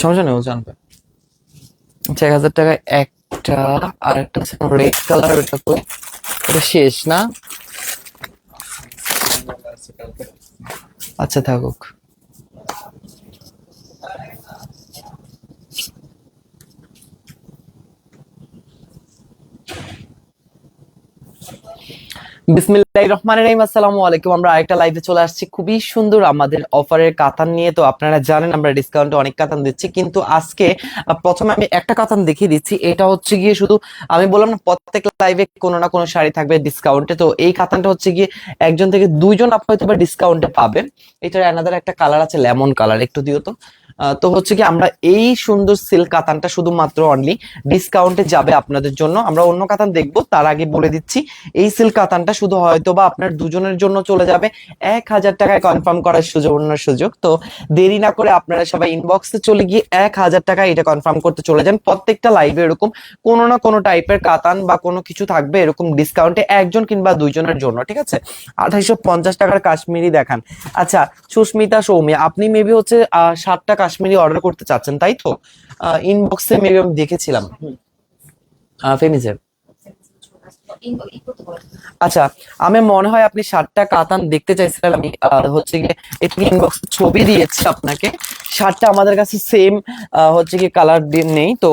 সমস্যা নেই, ও জানবে। আচ্ছা এক হাজার টাকায় একটা আর একটা রেড কালার ওটা তো এটা শেষ না? আচ্ছা থাকুক। বিসমিল্লাহির রহমানির রহিম, আসসালামু আলাইকুম। আমরা আরেকটা চলে আসছি। খুবই সুন্দর আমাদের অফারের কাতান নিয়ে। তো আপনারা জানেন, আমরা ডিসকাউন্টে অনেক কাতান দিচ্ছি। কিন্তু আজকে প্রথমে আমি একটা কাতান দেখিয়ে দিচ্ছি। এটা হচ্ছে গিয়ে শুধু, আমি বললাম না লাইভে কোনো না কোনো শাড়ি থাকবে ডিসকাউন্টে তো এই কাতানটা হচ্ছে গিয়ে একজন থেকে দুইজন আপ হয়তো বা ডিসকাউন্টে পাবে এটার অ্যানাদার একটা কালার আছে লেমন কালার একটু দিও তো। তো হচ্ছে কি আমরা এই সুন্দর সিল্ক কাতানটা শুধুমাত্র অনলি ডিসকাউন্টে যাবে আপনাদের জন্য। আমরা অন্য কাতান দেখব, তার আগে বলে দিচ্ছি, এই সিল্ক কাতানটা শুধু হয়তো বা আপনার দুজনের জন্য চলে যাবে। এক হাজার টাকায় কনফার্ম করার সুযোগ অন্য সুযোগ। তো দেরি না করে আপনারা সবাই ইনবক্সে চলে গিয়ে এক হাজার টাকায় এটা কনফার্ম করতে চলে যান। প্রত্যেকটা লাইভে এরকম কোনো না কোনো টাইপের কাতান বা কোনো কিছু থাকবে এরকম ডিসকাউন্টে একজন কিংবা দুইজনের জন্য, ঠিক আছে? আঠাইশো পঞ্চাশ টাকার কাশ্মীরি দেখান। আচ্ছা সুস্মিতা সৌমিয়া আপনি মেবি হচ্ছে ষাটটা কাশ্মীরি অর্ডার করতে চাচ্ছেন, তাই তো? ইনবক্সে মেবি আমি দেখেছিলাম। ফেমিজের আচ্ছা আমি মনে হয় আপনি সাতটা কাতান দেখতে চাইছিলেন আমি হচ্ছে গিয়ে একটু ইনবক্স ছবি দিয়েছি আপনাকে। শার্টটা আমাদের কাছে সেম হচ্ছে কি কালার নেই। তো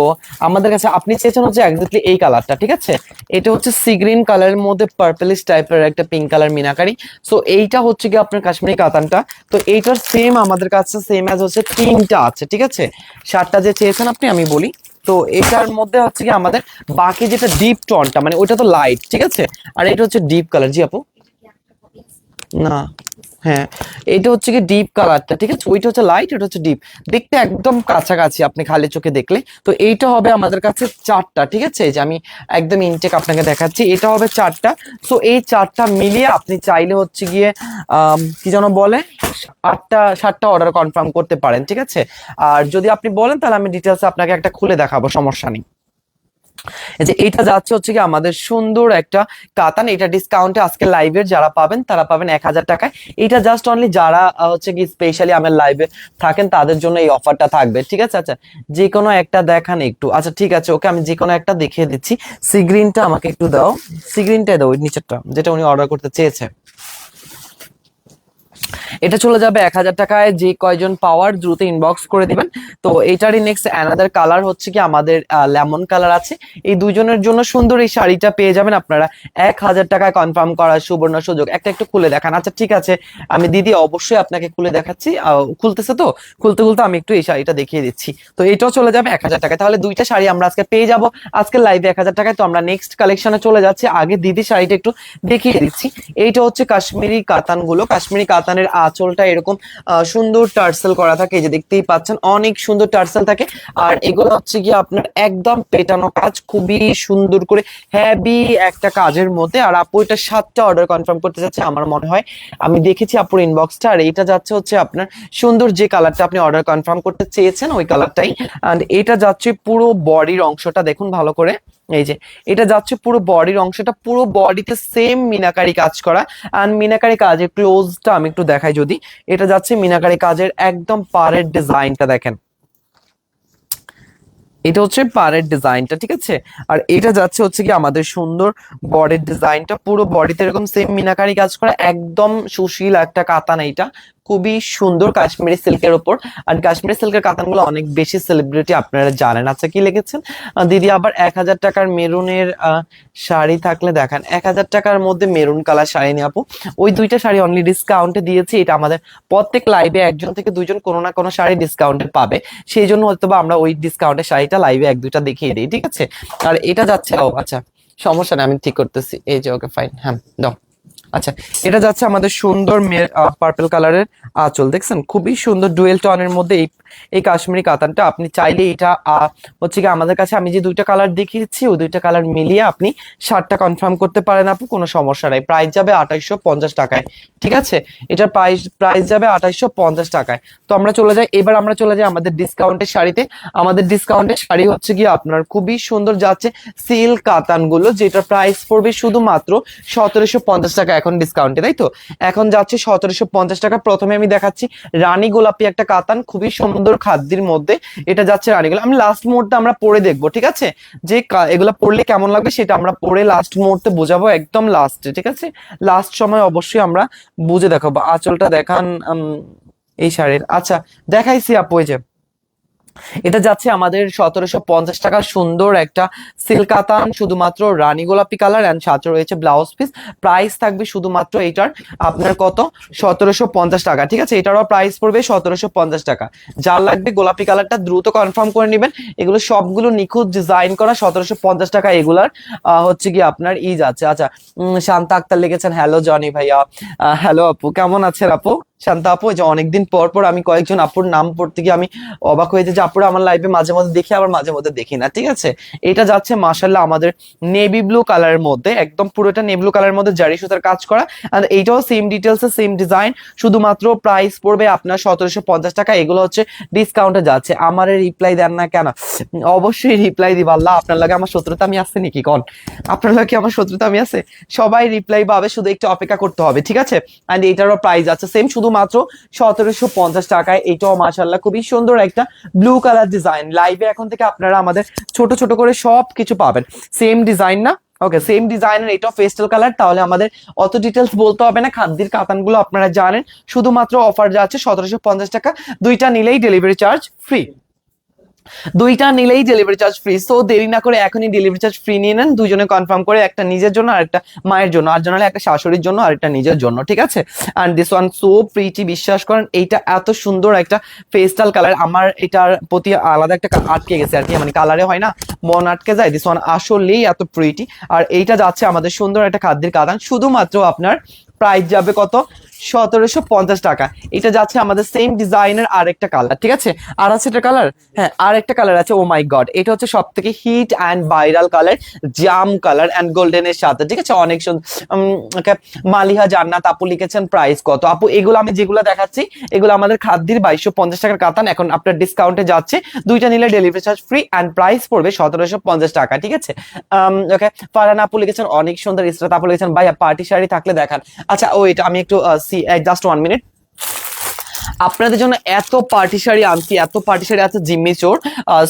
আমাদের কাছে আপনি চেয়েছেন হচ্ছে এক্স্যাক্টলি এই কালারটা ঠিক আছে? এটা হচ্ছে সি গ্রিন কালারের মধ্যে পার্পলিশ টাইপের একটা পিঙ্ক কালার মিনাকারি। সো এইটা হচ্ছে কি আপনার কাশ্মীরি কাতানটা। তো এইটার সেম আমাদের কাছে সেম অ্যাজ হচ্ছে তিনটা আছে, ঠিক আছে? শার্টটা যে চেয়েছেন আপনি, আমি বলি। তো এটার মধ্যে হচ্ছে কি আমাদের বাকি যেটা ডিপ টনটা মানে ওটা তো লাইট ঠিক আছে? আর এটা হচ্ছে ডিপ কালার জি আপু? না হ্যাঁ। এটা হচ্ছে কি ডিপ কালারটা ঠিক আছে? ওইটা হচ্ছে লাইট এটা হচ্ছে ডিপ দেখতে একদম কাছাকাছি আপনি খালি চোখে দেখলে। তো এইটা হবে আমাদের কাছে চারটা, ঠিক আছে? যে আমি একদম ইনটেক আপনাকে দেখাচ্ছি, এটা হবে চারটা। তো এই চারটা মিলিয়ে আপনি চাইলে হচ্ছে গিয়ে কি যেন বলে? আটটা, সাতটা অর্ডার কনফার্ম করতে পারেন, ঠিক আছে? আর যদি আপনি বলেন, তাহলে আমি ডিটেলস আপনাকে একটা খুলে দেখাবো, সমস্যা নেই। যে এটা যাচ্ছে হচ্ছে কি আমাদের সুন্দর একটা কাতান। এটা ডিসকাউন্টে আজকে লাইভের যারা পাবেন, তারা পাবেন এক হাজার টাকায়। এটা জাস্ট অনলি যারা হচ্ছে কি স্পেশালি আমার লাইভে থাকেন, তাদের জন্য এই অফারটা থাকবে। ঠিক আছে? আচ্ছা যে কোনো একটা দেখান একটু। আচ্ছা ঠিক আছে, ওকে, আমি যে কোনো একটা দেখিয়ে দিচ্ছি। সিগ্রিনটা আমাকে একটু দাও। সিগ্রিনটা দাও, ওই নিচেরটা, যেটা উনি অর্ডার করতে চেয়েছে। এটা চলে যাবে এক হাজার টাকায় যে কয়জন পাওয়ার দ্রুত ইনবক্স করে দিবেন। তো এটারই নেক্সট অ্যানাদার কালার হচ্ছে কি আমাদের লেমন কালার আছে। এই দুজনের জন্য সুন্দর এই শাড়িটা পেয়ে যাবেন আপনারা। এক হাজার টাকায় কনফার্ম করার সুবর্ণ সুযোগ। একটা একটু খুলে দেখান। আচ্ছা ঠিক আছে। আমি দিদি অবশ্যই আপনাকে খুলে দেখাচ্ছি। খুলতেছে তো? খুলতে খুলতে আমি একটু এই শাড়িটা দেখিয়ে দিচ্ছি। তো এটাও চলে যাবে এক হাজার টাকায়। তাহলে দুইটা শাড়ি আমরা আজকে পেয়ে যাব। আজকে লাইভে এক হাজার টাকায়। তো আমরা নেক্সট কালেকশনে চলে যাচ্ছি। আগে দিদি শাড়িটা একটু দেখিয়ে দিচ্ছি। এইটা হচ্ছে কাশ্মীরি কাতানগুলো। কাশ্মীরি কাতানের আঁচলটা এরকম সুন্দর টার্সেল করা থাকে যে দেখতেই পাচ্ছেন, অনেক সুন্দর টার্সেল থাকে। আর এগুলো হচ্ছে কি আপনার একদম পেটানো কাজ, খুবই সুন্দর করে হ্যাভি একটা কাজের মধ্যে। আর আপু এটা সাতটা অর্ডার কনফার্ম করতে যাচ্ছে, আমার মনে হয়। আমি দেখেছি আপুর ইনবক্সটা আর এটা যাচ্ছে হচ্ছে আপনার সুন্দর যে কালারটা আপনি অর্ডার কনফার্ম করতে চেয়েছেন, ওই কালারটাই এন্ড এটা যাচ্ছে পুরো বডির অংশটা, দেখুন ভালো করে। এই যে, এটা যাচ্ছে পুরো বডির অংশটা, পুরো বডিতে সেম মিনাকারি কাজ করা। অ্যান্ড মিনাকারি কাজের ক্লোজটা আমি একটু দেখাই যদি। এটা যাচ্ছে মিনাকারি কাজের একদম পাড়ের ডিজাইনটা দেখেন। এটা হচ্ছে পাড়ের ডিজাইনটা ঠিক আছে? আর এটা যাচ্ছে হচ্ছে কি আমাদের সুন্দর বডির ডিজাইনটা পুরো বডিতে এরকম সেম মিনাকারি কাজ করা, একদম সুশীল একটা কাতান এইটা। খুবই সুন্দর কাশ্মীরি সিল্কের ওপর আর কাশ্মীরি সিল্কের কাতানগুলো অনেক বেশি সেলিব্রিটি আপনারা জানেন। আচ্ছা কি লিখেছেন? দিদি, আবার এক হাজার টাকার মেরুনের শাড়ি থাকলে দেখান। এক হাজার টাকার মধ্যে মেরুন কালার শাড়ি নিয়ে আপু। ওই দুইটা শাড়ি অনলি ডিসকাউন্টে দিয়েছি। এটা আমাদের প্রত্যেক লাইভে একজন থেকে দুজন কোনো না কোনো শাড়ি ডিসকাউন্টে পাবে। সেই জন্য হয়তো আমরা ওই ডিসকাউন্টের শাড়িটা লাইভে এক দুইটা দেখিয়ে দিই, ঠিক আছে? আর এটা যাচ্ছে, ও আচ্ছা সমস্যা নেই, আমি ঠিক করতেছি। এই যে, ওকে ফাইন হ্যাঁ দাও। আচ্ছা এটা যাচ্ছে আমাদের সুন্দর পার্পল কালারের আঁচল, দেখছেন? খুবই সুন্দর ডুয়েল টনের মধ্যে এই এই কাশ্মীরি কাতানটা। আপনি চাইলে এটা হচ্ছে কি আমাদের কাছে আমি যে দুইটা কালার দেখিয়েছি, ওই দুইটা কালার মিলিয়ে আপনি শার্টটা কনফার্ম করতে পারেন আপু, কোনো সমস্যা নাই। প্রাইস যাবে আঠাইশশো পঞ্চাশ টাকায়, ঠিক আছে? এটার প্রাইস প্রাইস যাবে আঠাইশশো পঞ্চাশ টাকায়। তো আমরা চলে যাই, এবার আমরা চলে যাই আমাদের ডিসকাউন্টের শাড়িতে। আমাদের ডিসকাউন্টের শাড়ি হচ্ছে কি আপনার খুবই সুন্দর যাচ্ছে সিল্ক কাতানগুলো যেটা প্রাইস পড়বে শুধুমাত্র সতেরোশো পঞ্চাশ টাকা এখন ডিসকাউন্টে তাই তো এখন যাচ্ছে সতেরোশো পঞ্চাশ টাকা। প্রথমে আমি দেখাচ্ছি রানী গোলাপি একটা কাতান, খুবই সুন্দর খাদ্যের মধ্যে। এটা যাচ্ছে রানী গোলাপ। আমি লাস্ট মুহূর্তে আমরা পরে দেখব, ঠিক আছে? যে এগুলা পড়লে কেমন লাগবে সেটা আমরা পরে লাস্ট মুহূর্তে বোঝাবো, একদম লাস্টে ঠিক আছে? লাস্ট সময় অবশ্যই আমরা বুঝে দেখাবো। আঁচলটা দেখান এই শাড়ির। আচ্ছা দেখাইছি আপু, এই যে। এটা যাচ্ছে আমাদের সতেরোশো পঞ্চাশ টাকা সুন্দর একটা সিল্কাতান শুধুমাত্র রানী গোলাপি কালার অ্যান্ড সাথে রয়েছে ব্লাউজ পিস প্রাইস থাকবে শুধুমাত্র এটার আপনার কত? সতেরোশো পঞ্চাশ টাকা, ঠিক আছে? এটারও প্রাইস পড়বে সতেরোশো পঞ্চাশ টাকা। যার লাগবে গোলাপি কালারটা দ্রুত কনফার্ম করে নেবেন। এগুলো সবগুলো নিখুঁত ডিজাইন করা সতেরোশো পঞ্চাশ টাকা এগুলার হচ্ছে কি আপনার ইজ আছে। আচ্ছা শান্তা আক্তার লিখেছেন হ্যালো জনি ভাইয়া। হ্যালো আপু, কেমন আছেন আপু? শান্তা আপু যে অনেকদিন পর পর আমি কয়েকজন আপুর নাম পড়তে গিয়ে আমি অবাক হয়েছে যে আপুরা আমার লাইফে মাঝে মধ্যে দেখি, আবার মাঝে মধ্যে দেখি না, ঠিক আছে? এটা যাচ্ছে মাসাল্লাহ আমাদের নেভি ব্লু কালারের মধ্যে, একদম পুরোটা নেভি ব্লু কালারের মধ্যে জারি সুতার কাজ করা। আর এইটাও সেম ডিটেলস সেম ডিজাইন শুধুমাত্র প্রাইস পড়বে আপনার সতেরোশো পঞ্চাশ টাকা, এগুলো হচ্ছে ডিসকাউন্টে যাচ্ছে। আমার রিপ্লাই দেন না কেন? অবশ্যই রিপ্লাই দিব, আল্লাহ আপনার লাগে আমার শত্রুতা আমি আছে নাকি, কন? আপনার লাগে আমার শত্রুতা আমি আছে? সবাই রিপ্লাই পাবে, শুধু একটু অপেক্ষা করতে হবে, ঠিক আছে? অ্যান্ড এটারও প্রাইস আছে সেম শুধুমাত্র সতেরোশো পঞ্চাশ টাকায়। এটাও মাসাল্লাহ খুবই সুন্দর একটা ব্লু কালার ডিজাইন লাইভে এখন থেকে আপনারা আমাদের ছোট ছোট করে সব কিছু পাবেন। সেম ডিজাইন না? ওকে সেম ডিজাইনের এটাও ফেস্টাল কালার তাহলে আমাদের অত ডিটেলস বলতে হবে না। খাদ্যের কাতানগুলো আপনারা জানেন। শুধুমাত্র অফার যাচ্ছে সতেরোশো পঞ্চাশ টাকা, দুইটা নিলেই ডেলিভারি চার্জ ফ্রি দুইটা নিলেই ডেলিভারি চার্জ ফ্রি সো দেরি না করে এখনই ডেলিভারি চার্জ ফ্রি নিয়ে নেন। দুজনে কনফার্ম করে একটা নিজের জন্য আর একটা মায়ের জন্য। আর জন্য একটা শাশুড়ির জন্য আর একটা নিজের জন্য, ঠিক আছে? And this one so pretty বিশ্বাস করেন, এইটা এত সুন্দর একটা পেস্টাল কালার আমার এটার প্রতি আলাদা একটা আটকে গেছে আর কি। মানে কালারে হয় না, মন আটকে যায়। দিস ওয়ান আসলেই এত প্রিটি আর এইটা যাচ্ছে আমাদের সুন্দর একটা খাদ্যের কাদান শুধুমাত্র আপনার প্রাইস যাবে কত? সতেরোশো পঞ্চাশ টাকা। এটা যাচ্ছে আমাদের সেম ডিজাইনের আরেকটা কালার ঠিক আছে? আর আছে একটা কালার হ্যাঁ আর একটা কালার আছে ও মাই গড এটা হচ্ছে সব থেকে হিট অ্যান্ড ভাইরাল কালার জাম কালার অ্যান্ড গোল্ডেনের সাথে, ঠিক আছে? অনেক সুন্দর মালিহা জান্নাত আপু লিখেছেন প্রাইস কত? আপু, এগুলো আমি যেগুলো দেখাচ্ছি, এগুলো আমাদের খাদ্যের বাইশশো পঞ্চাশ টাকার কাতান, এখন আপনার ডিসকাউন্টে যাচ্ছে। দুইটা নিলে delivery charge free and price পড়বে সতেরোশো পঞ্চাশ টাকা, ঠিক আছে? ওকে, ফারহান আপু লিখেছেন, অনেক সুন্দর ইসরাত আপু লিখেছেন, ভাইয়া পার্টি শাড়ি থাকলে দেখান। আচ্ছা ও এটা আমি একটু সি জাস্ট ওয়ান মিনিট আপনাদের জন্য এত পার্টি শাড়ি আনছি এত পার্টি শাড়ি আছে জিম্মি চোর।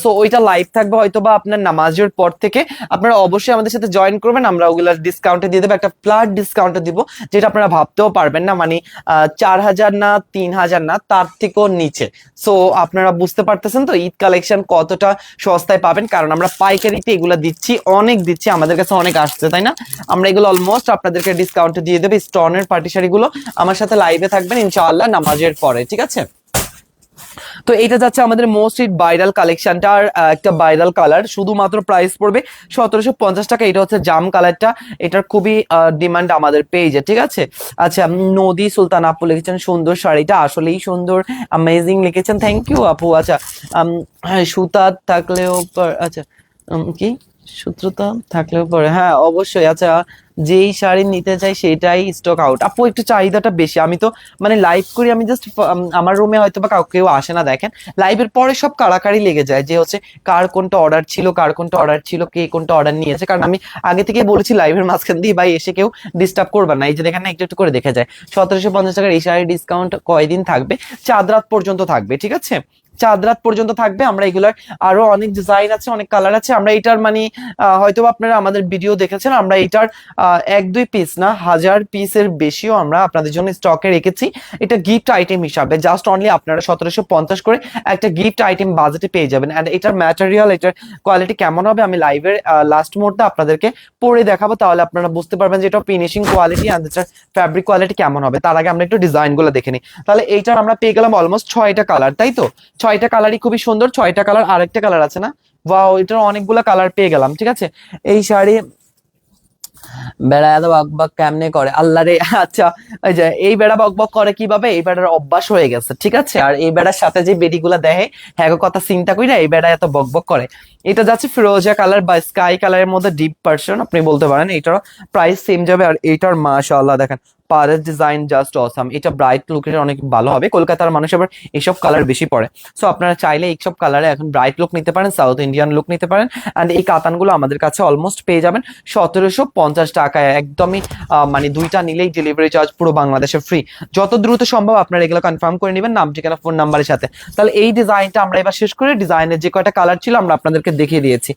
সো ওইটা লাইভ থাকবে হয়তো বা আপনার নামাজের পর থেকে। আপনারা অবশ্যই আমাদের সাথে জয়েন করবেন, আমরা ওগুলা ডিসকাউন্টে দিয়ে দেবো, একটা ফ্ল্যাট ডিসকাউন্টে দিব, যেটা আপনারা ভাবতেও পারবেন না। মানে চার হাজার না, তিন হাজার না, তার থেকেও নিচে। সো আপনারা বুঝতে পারতেছেন তো, ঈদ কালেকশন কতটা সস্তায় পাবেন? কারণ আমরা পাইকারিতে এগুলো দিচ্ছি, অনেক দিচ্ছি, আমাদের কাছে অনেক আসছে, তাই না? আমরা এগুলো অলমোস্ট আপনাদেরকে ডিসকাউন্টে দিয়ে দেবো স্টনের পার্টি শাড়িগুলো আমার সাথে লাইভে থাকবেন, ইনশাআল্লাহ, নামাজের পরে, ঠিক আছে? তো এটা যাচ্ছে আমাদের মোস্ট ইট ভাইরাল আর একটা ভাইরাল কালার শুধুমাত্র প্রাইস পড়বে সতেরোশো পঞ্চাশ টাকা। এটা হচ্ছে জাম কালারটা এটার খুবই ডিমান্ড আমাদের পেজে ঠিক আছে? আচ্ছা নদী সুলতান আপু লিখেছেন, সুন্দর শাড়িটা আসলেই সুন্দর অ্যামেজিং লিখেছেন। থ্যাংক ইউ আপু। আচ্ছা হ্যাঁ সুতা থাকলেও আচ্ছা কি? সূত্রতা থাকলেও পরে হ্যাঁ অবশ্যই। আচ্ছা যেই শাড়ি নিতে চাই সেটাই স্টক আউট আপু, একটু চাহিদাটা বেশি। আমি তো মানে লাইভ করি, আমি জাস্ট আমার রুমে হয়তো বা কাউ আসে না, দেখেন। লাইভের পরে সব কাড়াকাড়ি লেগে যায় যে হচ্ছে কার কোনটা অর্ডার ছিল, কার কোনটা অর্ডার ছিল, কে কোনটা অর্ডার নিয়েছে। কারণ আমি আগে থেকে বলেছি লাইভের মাঝখান দিয়ে ভাই এসে কেউ ডিস্টার্ব করবে না। এই যে দেখেন একটু একটু করে দেখে যায়। সতেরোশো পঞ্চাশ টাকার এই শাড়ির ডিসকাউন্ট কয়দিন থাকবে? চাঁদ রাত পর্যন্ত থাকবে, ঠিক আছে? চাঁদ রাত পর্যন্ত থাকবে। আমরা এগুলার আরও অনেক ডিজাইন আছে, অনেক কালার আছে। আমরা এটার মানে হয়তো আপনারা আমাদের ভিডিও দেখেছেন, আমরা এটার এক দুই পিস না, হাজার পিসের বেশিও আমরা আপনাদের জন্য স্টকে রেখেছি। এটা গিফট আইটেম হিসাবে জাস্ট অনলি আপনারা সতেরোশো পঞ্চাশ করে একটা গিফট আইটেম বাজেটে পেয়ে যাবেন। অ্যান্ড এটার ম্যাটেরিয়াল এটার কোয়ালিটি কেমন হবে আমি লাইভের লাস্ট মুহূর্তে আপনাদেরকে পরে দেখাবো, তাহলে আপনারা বুঝতে পারবেন যে এটা ফিনিশিং কোয়ালিটি অ্যান্ড এটার ফ্যাব্রিক কোয়ালিটি কেমন হবে। তার আগে আমরা একটু ডিজাইনগুলো দেখে নিই। তাহলে এইটার আমরা পেয়ে গেলাম অলমোস্ট ছয়টা কালার তাই তো? ছয়টা কালারই খুবই সুন্দর, ছয়টা কালার আরেকটা কালার আছে না? ওয়াও এটার অনেকগুলো কালার পেয়ে গেলাম, ঠিক আছে? এই শাড়ি বেড়া এত বক বক কেমনে করে? আল্লাহ রে আচ্ছা ওই যে, এই বেড়া বক বক করে কীভাবে? এই বেড়ার অভ্যাস হয়ে গেছে, ঠিক আছে? আর এই বেড়ার সাথে যে বেডিগুলা দেয় হ্যাঁ কথা চিন্তা করি না এই বেড়া এত বক বক করে। এটা যাচ্ছে ফিরোজা কালার বা স্কাই কালারের মধ্যে ডিপ পার্সন আপনি বলতে পারেন এটার প্রাইস সেম যাবে, আর এটার মাশাআল্লাহ দেখেন। পারের ডিজাইন জাস্ট অসাম এটা ব্রাইট লুকের অনেক ভালো হবে। কলকাতার মানুষ আবার এইসব কালার বেশি পড়ে সো আপনারা চাইলে এইসব কালারে এখন ব্রাইট লুক নিতে পারেন সাউথ ইন্ডিয়ান লুক নিতে পারেন অ্যান্ড এই কাতানগুলো আমাদের কাছে অলমোস্ট পেয়ে যাবেন। সতেরোশো পঞ্চাশ টাকায় একদমই মানে দুইটা নিলেই ডেলিভারি চার্জ পুরো বাংলাদেশে ফ্রি যত দ্রুত সম্ভব আপনারা এগুলো কনফার্ম করে নেবেন নাম, ঠিকানা ফোন নাম্বারের সাথে। তাহলে এই ডিজাইনটা আমরা এবার শেষ করে। ডিজাইনের যে কয়টা কালার ছিল আমরা আপনাদেরকে দেখিয়ে দিয়েছি।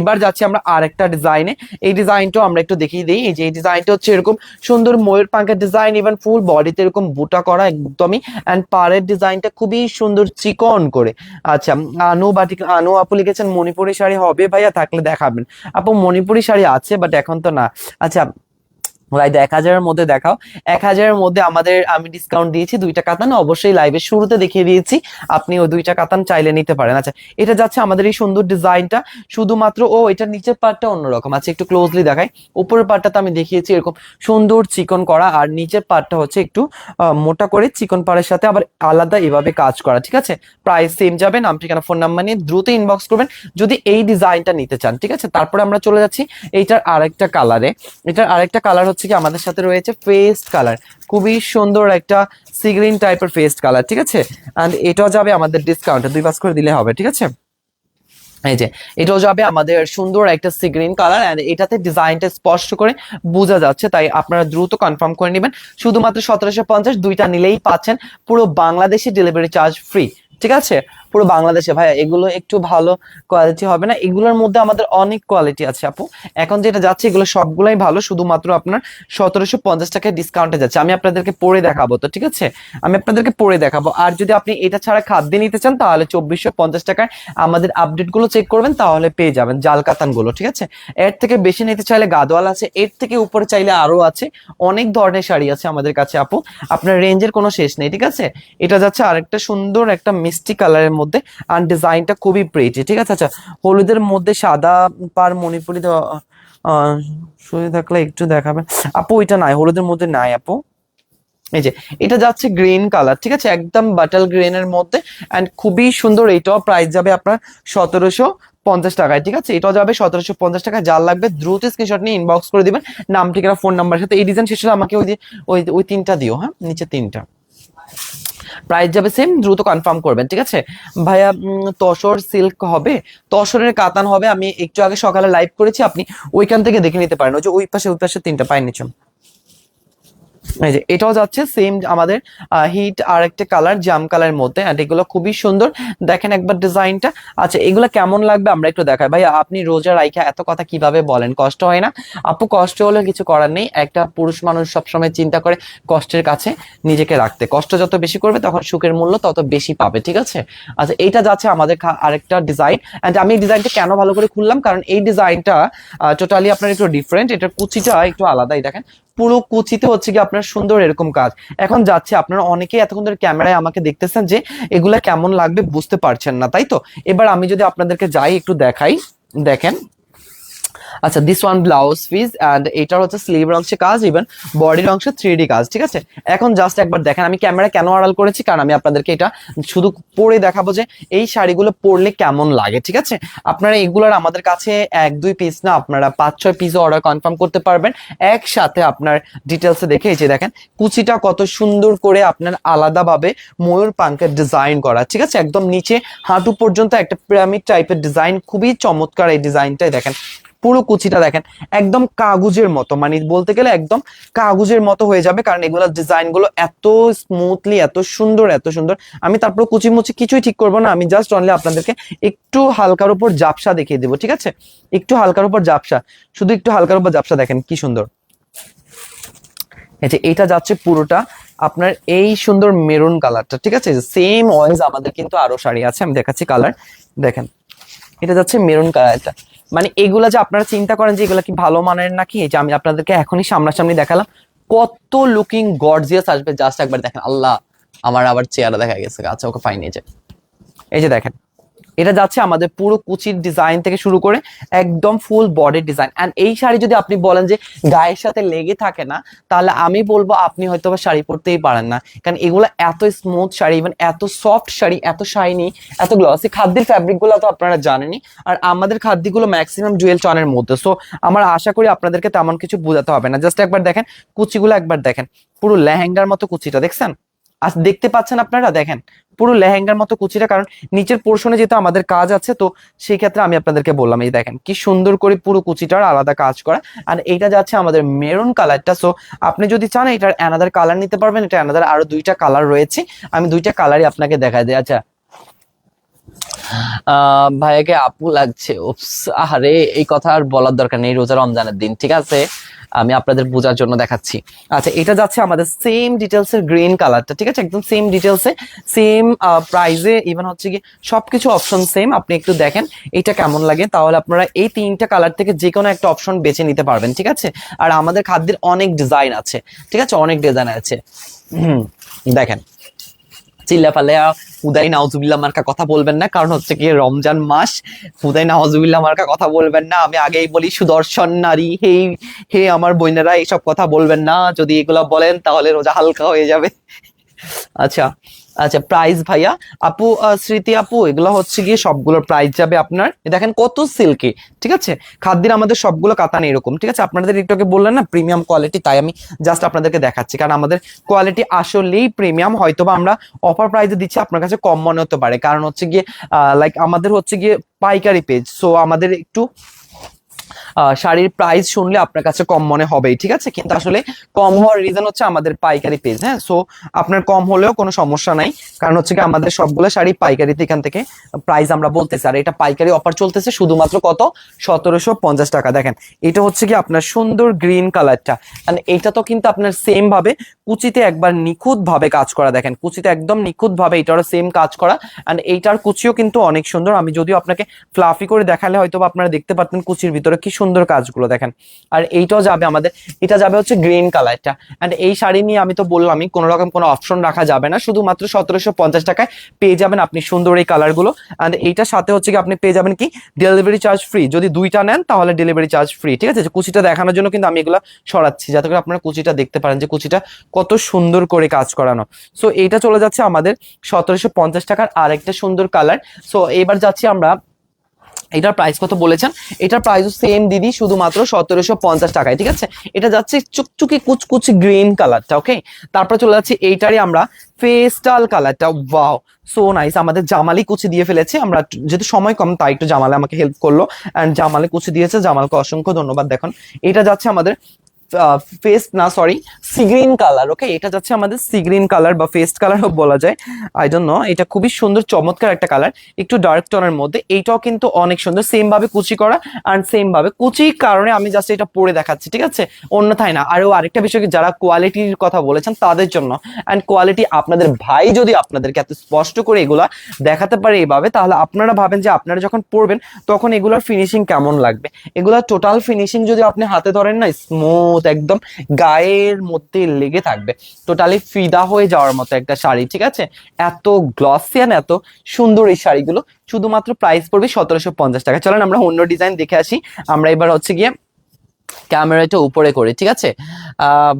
এবার যাচ্ছি আমরা আরেকটা ডিজাইনে এই ডিজাইনটাও আমরা একটু দেখিয়ে দিই। এই যে, এই ডিজাইনটা হচ্ছে এরকম সুন্দর ময়ূর পাঙ্কের ডিজাইন ইভেন ফুল বডিতে এরকম বুটা করা একদমই অ্যান্ড পাড়ের ডিজাইনটা খুবই সুন্দর চিকন করে। আচ্ছা আনু বাটিক আনু আপু লিখেছেন, মণিপুরি শাড়ি হবে ভাইয়া, থাকলে দেখাবেন। আপু, মণিপুরি শাড়ি আছে বাট এখন তো না। আচ্ছা ভাই এক হাজারের মধ্যে দেখাও। এক হাজারের মধ্যে আমাদের আমি ডিসকাউন্ট দিয়েছি দুইটা কাতান। অবশ্যই লাইভের শুরুতে দেখিয়ে দিয়েছি। আপনি ওই দুইটা কাতান চাইলে নিতে পারেন। আচ্ছা এটা যাচ্ছে আমাদের এই সুন্দর ডিজাইনটা। শুধুমাত্র, ও এটা নিচের পার্টটা অন্যরকম। আচ্ছা একটু ক্লোজলি দেখাই। উপরের পার্টটা তো আমি দেখিয়েছি এরকম সুন্দর চিকন করা। আর নিচের পার্টটা হচ্ছে একটু মোটা করে চিকন পাড়ের সাথে আবার আলাদা এভাবে কাজ করা। ঠিক আছে? প্রাইস সেম যাবে। নাম, ঠিকানা ফোন নাম্বার নিয়ে দ্রুত ইনবক্স করবেন। যদি এই ডিজাইনটা নিতে চান, ঠিক আছে? তারপরে আমরা চলে যাচ্ছি। এইটার আরেকটা কালারে এটার আরেকটা কালার হচ্ছে কি আমাদের সাথে রয়েছে ফেস্ট কালার খুবই সুন্দর একটা সিগ্রিন টাইপের ফেস্ট কালার ঠিক আছে? অ্যান্ড এটাও যাবে আমাদের ডিসকাউন্টে দুই পাস করে দিলে হবে, ঠিক আছে? এই যে, এটাও যাবে আমাদের সুন্দর একটা সিগ্রিন কালার এন্ড এটাতে ডিজাইনটা স্পষ্ট করে বোঝা যাচ্ছে, তাই আপনারা দ্রুত কনফার্ম করে নেবেন। শুধুমাত্র সতেরোশো দুইটা নিলেই পাচ্ছেন। পুরো বাংলাদেশে ডেলিভারি চার্জ ফ্রি ঠিক আছে? পুরো বাংলাদেশে। ভাইয়া, এগুলো একটু ভালো কোয়ালিটি হবে না। এগুলোর মধ্যে আমাদের অনেক কোয়ালিটি আছে আপু। এখন যেটা যাচ্ছে, এগুলো সবগুলাই ভালো। শুধুমাত্র আপনার সতেরোশো পঞ্চাশ টাকায় ডিসকাউন্টে যাচ্ছে। আমি আপনাদেরকে পরে দেখাবো তো, ঠিক আছে? আমি আপনাদেরকে পরে দেখাবো। আর যদি আপনি এটা ছাড়া খাদ্য নিতে চান, তাহলে চব্বিশশো পঞ্চাশ টাকায় আমাদের আপডেটগুলো চেক করবেন, তাহলে পেয়ে যাবেন জাল কাতানগুলো ঠিক আছে? এর থেকে বেশি নিতে চাইলে গাদোয়াল আছে। এর থেকে উপরে চাইলে আরও আছে। অনেক ধরনের শাড়ি আছে আমাদের কাছে আপু। আপনার রেঞ্জের কোনো শেষ নেই, ঠিক আছে? এটা যাচ্ছে আরেকটা সুন্দর একটা মিষ্টি কালারের মধ্যে আর ডিজাইনটা খুবই প্রেটি ঠিক আছে? আচ্ছা হলুদের মধ্যে সাদা পার মণিপুরি শুয়ে থাকলে একটু দেখাবেন। আপু, এটা নাই, হলুদের মধ্যে নাই, আপু। এই যে, এটা যাচ্ছে গ্রিন কালার ঠিক আছে? একদম বাটাল গ্রিনের মধ্যে অ্যান্ড খুবই সুন্দর, এটাও প্রাইস যাবে আপনার সতেরোশো পঞ্চাশ টাকায়, ঠিক আছে? এটাও যাবে সতেরোশো পঞ্চাশ টাকায় যার লাগবে দ্রুত স্ক্রিনশট নিয়ে ইনবক্স করে দিবেন। নাম, ঠিকানা ফোন নাম্বার সাথে, এই ডিজাইন শেষ হলে আমাকে ওই ওই ওই তিনটা দিও হ্যাঁ? নিচে তিনটা। প্রাইস যাবে সেম দ্রুত কনফার্ম করবেন, ঠিক আছে? ভাইয়া তসর সিল্ক হবে। তসরের কাতান হবে, আমি একটু আগে সকালে লাইভ করেছি, আপনি ওইখান থেকে দেখে নিতে পারেন। ওই যে ওই পাশে ওই পাশে তিনটা পাই নিচে। এই যে, এটাও যাচ্ছে সেম আমাদের হিট আর একটা কালার জাম কালারের মধ্যে, and এগুলো খুবই সুন্দর। দেখেন একবার ডিজাইনটা আচ্ছা এগুলো কেমন লাগবে আমরা একটু দেখাই। ভাই আপনি রোজা রাইখা এত কথা কীভাবে বলেন? কষ্ট হয় না? আপু, কষ্ট হলে কিছু করার নেই। একটা পুরুষ মানুষ সবসময় চিন্তা করে কষ্টের কাছে নিজেকে রাখতে। কষ্ট যত বেশি করবে, তখন সুখের মূল্য তত বেশি পাবে, ঠিক আছে? আচ্ছা এইটা যাচ্ছে আমাদের আরেকটা ডিজাইন এন্ড আমি এই ডিজাইনটা কেন ভালো করে খুললাম? কারণ এই ডিজাইনটা টোটালি আপনার একটু ডিফারেন্ট এটার কুচিটা একটু আলাদাই, দেখেন। পুরো কুচিতে হচ্ছে কি আপনার সুন্দর এরকম কাজ। এখন যাচ্ছে, আপনারা অনেকেই এতক্ষণ ধরে ক্যামেরায় আমাকে দেখতেছেন যে এগুলা কেমন লাগবে বুঝতে পারছেন না, তাই তো? এবার আমি যদি আপনাদেরকে যাই, একটু দেখাই, দেখেন। আচ্ছা this one blouse piece and এটার হচ্ছে স্লিভের অংশে কাজ ইভেন বডির অংশে থ্রি কাজ, ঠিক আছে? এখন জাস্ট একবার দেখেন, আমি ক্যামেরা কেন আড়াল করেছি? কারণ আমি আপনাদেরকে এটা শুধু পরে দেখাবো যে এই শাড়িগুলো পরলে কেমন লাগে, ঠিক আছে? আপনারা এগুলোর আমাদের কাছে এক, দুই পিস না, আপনারা পাঁচ, ছয় পিসও অর্ডার কনফার্ম করতে পারবেন। একসাথে আপনার ডিটেলসে দেখে এই যে দেখেন, কুচিটা কত সুন্দর করে আপনার আলাদাভাবে ময়ূর পাঙ্কের ডিজাইন করা, ঠিক আছে? একদম নিচে হাঁটু পর্যন্ত একটা পিরামিড টাইপের ডিজাইন খুবই চমৎকার এই ডিজাইনটাই দেখেন। পুরো কুচিটা দেখেন, একদম কাগজের মতো মানে বলতে গেলে একদম কাগজের মতো হয়ে যাবে, কারণ এগুলোর ডিজাইনগুলো এত স্মুথলি এত সুন্দর এত সুন্দর। আমি তারপর কুচি মুচি কিছুই ঠিক করব না, আমি জাস্ট অনলি আপনাদেরকে একটু হালকার উপর জাপসা দেখিয়ে দেবো, ঠিক আছে? একটু হালকার উপর জাপসা, শুধু একটু হালকার উপর জাপসা দেখেন কি সুন্দর। যে এটা যাচ্ছে পুরোটা আপনার এই সুন্দর মেরুন কালারটা, ঠিক আছে? সেম ওয়াইজ আমাদের কিন্তু আরও শাড়ি আছে, আমি দেখাচ্ছি কালার দেখেন। এটা যাচ্ছে মেরুন কালারটা। মানে এগুলা যে আপনারা চিন্তা করেন যে এগুলা কি ভালো মানের নাকি যে আমি আপনাদেরকে এখনই সামনাসামনি দেখালাম, কত লুকিং গর্জিয়াস আসবে জাস্ট একবার দেখেন, আল্লাহ, আমার আবার চেয়ারে দেখা গেছে আচ্ছা ওকে ফাইন এই যে দেখেন এটা যাচ্ছে আমাদের পুরো কুচির ডিজাইন থেকে শুরু করে একদম ফুল বডির ডিজাইন অ্যান্ড এই শাড়ি যদি আপনি বলেন যে গায়ের সাথে লেগে থাকে না, তাহলে আমি বলব আপনি হয়তো বা শাড়ি পরতেই পারেন না। কারণ এগুলো এত স্মুথ শাড়ি ইভেন এত সফট শাড়ি, এত শাইনি এত গ্লসি খাদ্যের ফ্যাব্রিকগুলো তো আপনারা জানেনই। আর আমাদের খাদ্যগুলো ম্যাক্সিমাম জুয়েল চনের মধ্যে। সো আমার আশা করি আপনাদেরকে তেমন কিছু বোঝাতে হবে না। জাস্ট একবার দেখেন, কুচিগুলো একবার দেখেন। পুরো লেহেঙ্গার মতো কুচিটা, দেখছেন? আজ দেখতে পাচ্ছেন আপনারা? দেখেন, পুরো লেহেঙ্গার মতো কুচিটা, কারণ নিচের পোর্শনে যেহেতু আমাদের কাজ আছে, তো সেই ক্ষেত্রে আমি আপনাদেরকে বললাম, এই দেখেন, কি সুন্দর করে পুরো কুচিটার আলাদা কাজ করা। আর এইটা যাচ্ছে আমাদের মেরুন কালারটা সো আপনি যদি চান এটার অ্যানাদার কালার নিতে পারবেন, এটা অ্যানাদার আরও দুইটা কালার রয়েছে। আমি দুইটা কালারই আপনাকে দেখাই দিই। আচ্ছা। ভাইয়াকে আপু লাগছে। আহারে, এই কথা আর বলার দরকার নেই, রোজা রমজানের দিন, ঠিক আছে? আমি আপনাদের বোঝার জন্য দেখাচ্ছি। আচ্ছা এটা যাচ্ছে আমাদের সেম ডিটেলস এর গ্রিন কালারটা ঠিক আছে? একদম সেম ডিটেলসে সেম প্রাইজে ইভেন হচ্ছে কি সবকিছু অপশন সেম আপনি একটু দেখেন, এটা কেমন লাগে? তাহলে আপনারা এই তিনটা কালার থেকে যে কোনো একটা অপশন বেছে নিতে পারবেন, ঠিক আছে? আর আমাদের খাদ্যের অনেক ডিজাইন আছে, ঠিক আছে? অনেক ডিজাইন আছে। দেখেন। চিল্লা পাল্লা হুদাই নাওজুবিল্লা মার্কা কথা বলবেন না, কারণ হচ্ছে কি রমজান মাস। হুদাই নাওজুবিল্লা মার্কা কথা বলবেন না। আমি আগেই বলি, সুদর্শন নারী, হে হে আমার বোনেরা এইসব কথা বলবেন না। যদি এগুলা বলেন, তাহলে রোজা হালকা হয়ে যাবে। আচ্ছা আচ্ছা প্রাইস ভাইয়া। আপু স্মৃতি আপু, এগুলো হচ্ছে গিয়ে সবগুলোর প্রাইস যাবে আপনার। দেখেন কত সিল্কি ঠিক আছে? খাদ্যের আমাদের সবগুলো কাতান এরকম, ঠিক আছে? আপনাদের একটু আগে বললেন না প্রিমিয়াম কোয়ালিটি তাই আমি জাস্ট আপনাদেরকে দেখাচ্ছি। কারণ আমাদের কোয়ালিটি আসলেই প্রিমিয়াম হয়তো বা আমরা অফার প্রাইসে দিচ্ছি, আপনার কাছে কম মনে হতে পারে। কারণ হচ্ছে গিয়ে লাইক আমাদের হচ্ছে গিয়ে পাইকারি পেজ সো আমাদের একটু শাড়ির প্রাইস শুনলে আপনার কাছে কম মনে হবেই, ঠিক আছে? কিন্তু আসলে কম হওয়ার রিজন হচ্ছে আমাদের পাইকারি পেজ হ্যাঁ? সো আপনার কম হলেও কোনো সমস্যা নাই। কারণ হচ্ছে কি আমাদের সবগুলো শাড়ি পাইকারিতে এখান থেকে প্রাইস আমরা বলতেছি। আর এটা পাইকারি অফার চলতেছে শুধুমাত্র কত? সতেরোশো পঞ্চাশ টাকা। দেখেন, এটা হচ্ছে কি আপনার সুন্দর গ্রিন কালারটা মানে এটা তো কিন্তু আপনার সেম ভাবে কুচিতে একবার নিখুঁত ভাবে কাজ করা। দেখেন, কুচিতে একদম নিখুঁত ভাবে এটারও সেম কাজ করা। এন্ড এইটার কুচিও কিন্তু অনেক সুন্দর। আমি যদিও আপনাকে ফ্লাফি করে দেখালে হয়তো আপনারা দেখতে পারতেন কুচির ভিতরে কি সুন্দর কাজগুলো দেখেন। আর এইটাও যাবে আমাদের, এটা যাবে হচ্ছে গ্রিন কালারটা এন্ড এই শাড়ি নিয়ে আমি তো বললামই, কোনো রকম কোনো অপশন রাখা যাবে না। শুধুমাত্র সতেরোশো পঞ্চাশ টাকায় পেয়ে যাবেন আপনি সুন্দর এই কালারগুলো এন্ড এইটার সাথে হচ্ছে কি, আপনি পেয়ে যাবেন কি ডেলিভারি চার্জ ফ্রি যদি দুইটা নেন, তাহলে ডেলিভারি চার্জ ফ্রি ঠিক আছে? কুচিটা দেখানোর জন্য কিন্তু আমি এগুলো সরাচ্ছি, যাতে করে আপনারা কুচিটা দেখতে পারেন যে কুচিটা কত সুন্দর করে কাজ করানো। সো এইটা চলে যাচ্ছে আমাদের সতেরোশো পঞ্চাশ টাকার আরেকটা সুন্দর কালার সো এবার যাচ্ছি আমরা এটার প্রাইস কত বলেছেন? এটার প্রাইসও সেম দিদি, শুধুমাত্র সতেরোশো পঞ্চাশ টাকায়, ঠিক আছে? এটা যাচ্ছে চুকচুকি কুচকুচি গ্রিন কালারটা ওকে তারপরে চলে যাচ্ছে, এইটারই আমরা ফেস্টাল কালারটা ওয়াও সো নাইস আমাদের জামালি কুচি দিয়ে ফেলেছে। আমরা যেহেতু সময় কম, তাই একটু জামালে আমাকে হেল্প করল। অ্যান্ড জামালে কুচি দিয়েছে, জামালকে অসংখ্য ধন্যবাদ, দেখুন। এটা যাচ্ছে আমাদের ফেস না সরি সিগ্রিন কালার ওকে এটা যাচ্ছে আমাদের সিগ্রিন কালার বা ফেস্ট কালার বলা যায়। আই ডোন্ট নো এটা খুবই সুন্দর, চমৎকার একটা কালার একটু ডার্ক টোনের মধ্যে। এইটাও কিন্তু অনেক সুন্দর সেম ভাবে কুচি করা আর সেম ভাবে কুচির কারণে আমি জাস্ট এটা পরে দেখাচ্ছি, ঠিক আছে? অন্যথায় না। আরও আরেকটা বিষয় যারা কোয়ালিটির কথা বলেছেন তাদের জন্য। অ্যান্ড কোয়ালিটি আপনাদের ভাই যদি আপনাদেরকে এত স্পষ্ট করে এগুলা দেখাতে পারে এইভাবে তাহলে আপনারা ভাবেন যে আপনারা যখন পরবেন, তখন এগুলোর ফিনিশিং কেমন লাগবে? এগুলোর টোটাল ফিনিশিং যদি আপনি হাতে ধরেন না স্মুথ একদম গায়ের মধ্যে লেগে থাকবে। টোটালি ফিদা হয়ে যাওয়ার মতো একটা শাড়ি, ঠিক আছে? এত গ্লসিয়ান এত সুন্দর এই শাড়িগুলো। শুধুমাত্র প্রাইস পড়বে সতেরোশো পঞ্চাশ টাকা। চলেন আমরা অন্য ডিজাইন দেখে আসি। আমরা এবার হচ্ছে গিয়ে ক্যামেরাটা উপরে করে, ঠিক আছে?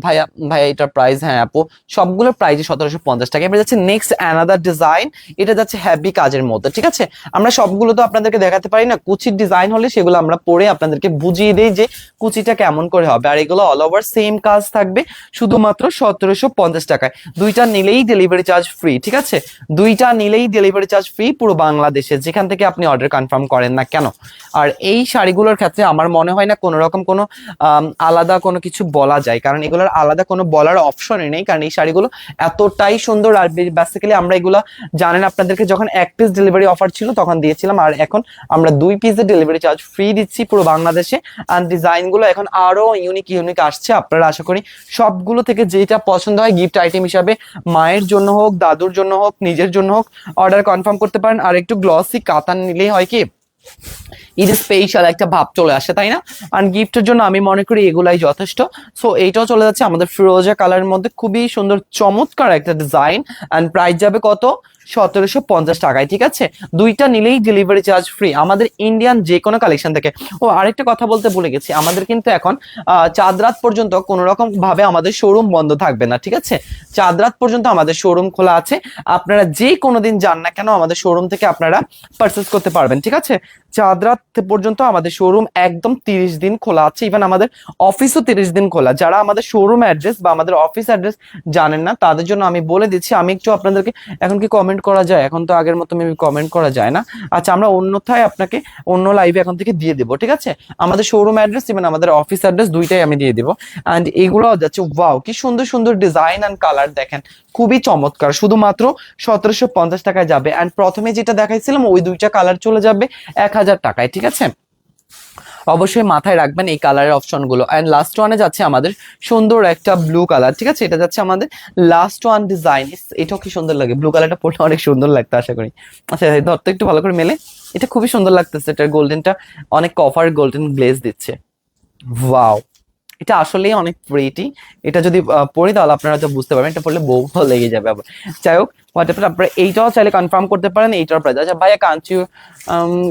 ভাইয়া ভাইয়া, এটার প্রাইস হ্যাঁ আপু সবগুলোর প্রাইস সতেরোশো পঞ্চাশ টাকা। এবার যাচ্ছে নেক্সট অ্যানাদার ডিজাইন এটা যাচ্ছে হ্যাভি কাজের মধ্যে, ঠিক আছে? আমরা সবগুলো তো আপনাদেরকে দেখাতে পারি না, কুচির ডিজাইন হলে সেগুলো আমরা পরে আপনাদেরকে বুঝিয়ে দিই যে কুচিটা কেমন করে হবে। আর এগুলো অল ওভার সেম কাজ থাকবে, শুধুমাত্র সতেরোশো পঞ্চাশ টাকায়। দুইটা নিলেই ডেলিভারি চার্জ ফ্রি ঠিক আছে? দুইটা নিলেই ডেলিভারি চার্জ ফ্রি পুরো বাংলাদেশে, যেখান থেকে আপনি অর্ডার কনফার্ম করেন না কেন। আর এই শাড়িগুলোর ক্ষেত্রে আমার মনে হয় না কোনো রকম কোনো আলাদা কোনো কিছু বলা যায়। কারণ এগুলোর আলাদা কোনো বলার অপশনই নেই। কারণ এই শাড়িগুলো এতটাই সুন্দর আর বেসিক্যালি আমরা এগুলো জানেন আপনাদেরকে যখন এক পিস ডেলিভারি অফার ছিল তখন দিয়েছিলাম। আর এখন আমরা দুই পিসের ডেলিভারি চার্জ ফ্রি দিচ্ছি পুরো বাংলাদেশে। আর ডিজাইনগুলো এখন আরও ইউনিক ইউনিক আসছে। আপনারা আশা করি সবগুলো থেকে যেটা পছন্দ হয় গিফট আইটেম হিসাবে মায়ের জন্য হোক, দাদুর জন্য হোক, নিজের জন্য হোক অর্ডার কনফার্ম করতে পারেন। আর একটু গ্লসি কাতান নিলেই হয় কি ঈদ স্পেশাল একটা ভাব চলে আসে, তাই না? আর গিফটের জন্য আমি মনে করি এগুলাই যথেষ্ট। সো এইটাও চলে যাচ্ছে আমাদের ফিরোজা কালারের মধ্যে। খুবই সুন্দর, চমৎকার একটা ডিজাইন অ্যান্ড প্রাইস যাবে কত? সতেরোশো পঞ্চাশ টাকায়, ঠিক আছে? দুইটা নিলেই ডেলিভারি চার্জ ফ্রি আমাদের ইন্ডিয়ান যে কোনো কালেকশন থেকে। ও, আরেকটা কথা বলতে ভুলে গেছি, আমাদের কিন্তু এখন চাঁদ রাত পর্যন্ত কোনো রকম ভাবে আমাদের শোরুম বন্ধ থাকবে না, ঠিক আছে? চাঁদ রাত পর্যন্ত আমাদের শোরুম খোলা আছে, আপনারা যে কোনো দিন যান না কেন, আমাদের শোরুম থেকে আপনারা পারচেস করতে পারবেন, ঠিক আছে? চাঁদ রাত পর্যন্ত আমাদের শোরুম একদম তিরিশ দিন খোলা আছে ইভেন আমাদের অফিসও তিরিশ দিন খোলা। যারা আমাদের শোরুম অ্যাড্রেস বা আমাদের অফিস অ্যাড্রেস জানেন না, তাদের জন্য আমি বলে দিচ্ছি, আমি একটু আপনাদেরকে, এখন কি কমেন্ট করা যায়, এখন তো আগের মতো মেবি কমেন্ট করা যায় না। আচ্ছা আমরা অন্যথায় আপনাকে অন্য লাইভে এখন থেকে দিয়ে দেবো, ঠিক আছে? আমাদের শোরুম অ্যাড্রেস ইভেন আমাদের অফিস অ্যাড্রেস দুইটাই আমি দিয়ে দেবো। অ্যান্ড এগুলো যাচ্ছে ওয়াও কি সুন্দর সুন্দর ডিজাইন অ্যান্ড কালার দেখেন, খুবই চমৎকার। শুধুমাত্র সতেরোশো পঞ্চাশ টাকায় যাবে। অ্যান্ড প্রথমে যেটা দেখাইছিলাম, ওই দুইটা কালার চলে যাবে এক হাজার টাকায়, ঠিক আছে? অবশ্যই মাথায় রাখবেন এই কালারের অপশনগুলো অ্যান্ড লাস্ট ওয়ানে যাচ্ছে আমাদের সুন্দর একটা ব্লু কালার ঠিক আছে? এটা যাচ্ছে আমাদের লাস্ট ওয়ান ডিজাইন এটাও কি সুন্দর লাগে। ব্লু কালারটা পড়লে অনেক সুন্দর লাগতো, আশা করি। আচ্ছা ধরতে একটু ভালো করে মেলে। এটা খুবই সুন্দর লাগতেছে। এটা গোল্ডেনটা অনেক কভার গোল্ডেন গ্লেজ দিচ্ছে। ওয়াও এটা আসলেই অনেক প্রিটি এটা যদি পড়ি তাহলে আপনারা হয়তো বুঝতে পারবেন, এটা পড়লে বউ লেগে যাবে। আবার যাই হোক হোয়াটএভার আপনারা এইটাও চাইলে কনফার্ম করতে পারেন, এইটার প্রাইস আচ্ছা ভাইয়া, কাঞ্চু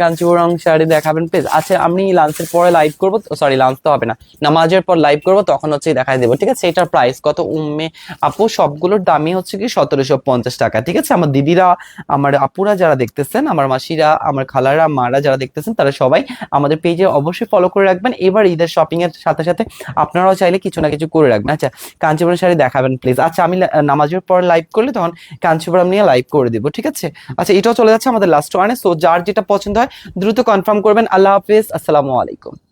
কাঞ্চুরং শাড়ি দেখাবেন প্লিজ আচ্ছা আমি লাঞ্চের পরে লাইভ করব সরি লাঞ্চ তো হবে না। নামাজের পর লাইভ করব, তখন হচ্ছে দেখাই দেবো, ঠিক আছে? এটার প্রাইস কত? উম্মে আপু, সবগুলোর দামই হচ্ছে কি সতেরোশো পঞ্চাশ টাকা, ঠিক আছে? আমার দিদিরা, আমার আপুরা যারা দেখতেছেন, আমার মাসিরা, আমার খালারা, মারা যারা দেখতেছেন, তারা সবাই আমাদের পেজে অবশ্যই ফলো করে রাখবেন। এবার ঈদের শপিং এর সাথে সাথে আপনারাও চাইলে কিছু না কিছু করে রাখবেন। আচ্ছা কাঞ্চিপুরম শাড়ি দেখাবেন প্লিজ আচ্ছা আমি নামাজের পর লাইভ করলে তখন কাঞ্চিপুরম নিয়ে লাইভ করে দিব, ঠিক আছে? আচ্ছা এটাও চলে যাচ্ছে আমাদের লাস্ট ওয়ানে সো যার যেটা পছন্দ হয়, দ্রুত কনফার্ম করবেন। আল্লাহ হাফিজ, আসসালামু আলাইকুম।